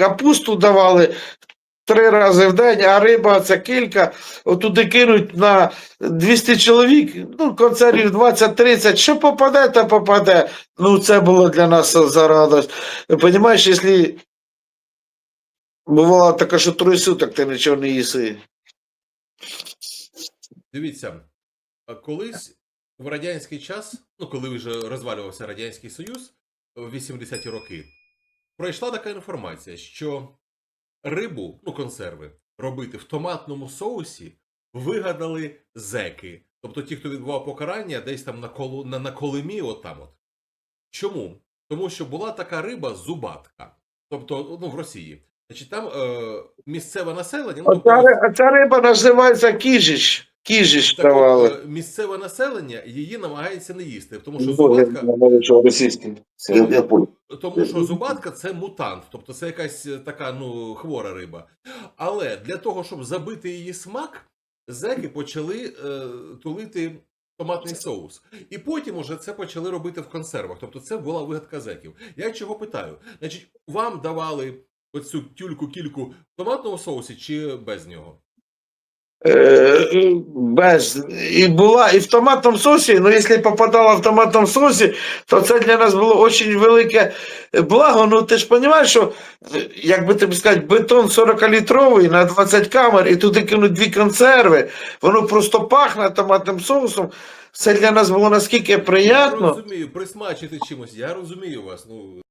капусту давали три рази в день, а риба це кілька. Отуди кинуть на 200 чоловік, ну, концертів 20-30, що попаде, то попаде. Ну, це було для нас за радость. Понимаєш, якщо бувало таке, що троє суток ти нічого не їси. Дивіться, колись в радянський час, ну коли вже розвалювався Радянський Союз в 80-ті роки, пройшла така інформація, що рибу, ну консерви, робити в томатному соусі вигадали зеки. Тобто ті, хто відбував покарання десь там на, колу, на, на колимі, отам от. Чому? Тому що була така риба зубатка. Тобто, ну, в Росії. Значить, там е, місцеве населення. Ну, Оця, тобто, ри- ця риба називається кіжіш. Так, от, давали. е, місцеве населення її намагається не їсти, тому що Ну, зубатка, тому що зубатка це мутант, тобто це якась е, така ну хвора риба. Але для того, щоб забити її смак, зеки почали е, тулити томатний соус. І потім уже це почали робити в консервах. Тобто це була вигадка зеків. Я чого питаю? Значить, вам давали оцю тюльку кільку в томатному соусі чи без нього? Е, без. І була і в томатному сосі, ну якщо попадала в томатному сосі, то це для нас було дуже велике благо. Ну ти ж розумієш, що, як би тобі сказати, бетон 40-літровий на 20 камер, і туди кинуть дві консерви, воно просто пахне томатним соусом. Це для нас було наскільки приємно. Я розумію, присмачити чимось, я розумію вас. Ну